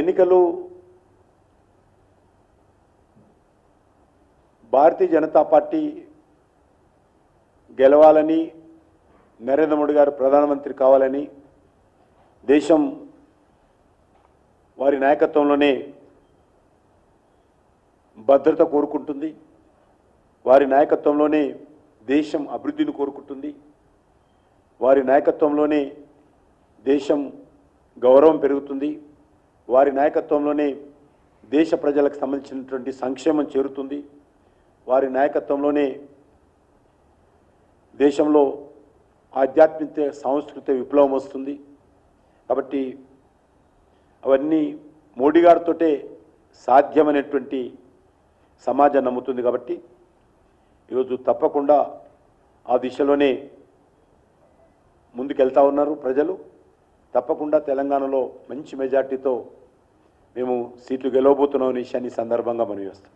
ఎన్నికలు భారతీయ జనతా పార్టీ గెలవాలని నరేంద్ర మోడీ గారు ప్రధానమంత్రి కావాలని దేశం వారి నాయకత్వంలోనే భద్రత కోరుకుంటుంది. వారి నాయకత్వంలోనే దేశం అభివృద్ధిని కోరుకుంటుంది. వారి నాయకత్వంలోనే దేశం గౌరవం పెరుగుతుంది. వారి నాయకత్వంలోనే దేశ ప్రజలకు సంబంధించినటువంటి సంక్షేమం చేరుతుంది. వారి నాయకత్వంలోనే దేశంలో ఆధ్యాత్మిక సాంస్కృతిక విప్లవం వస్తుంది. కాబట్టి అవన్నీ మోడీ గారితోటే సాధ్యమైనటువంటి సమాజం నమ్ముతుంది కాబట్టి ఈరోజు తప్పకుండా ఆ దిశలోనే ముందుకెళ్తా ఉన్నారు ప్రజలు. తప్పకుండా తెలంగాణలో మంచి మెజార్టీతో మేము సీట్లు గెలవబోతున్నాం అనే విషయాన్ని సందర్భంగా మనం వేస్తాం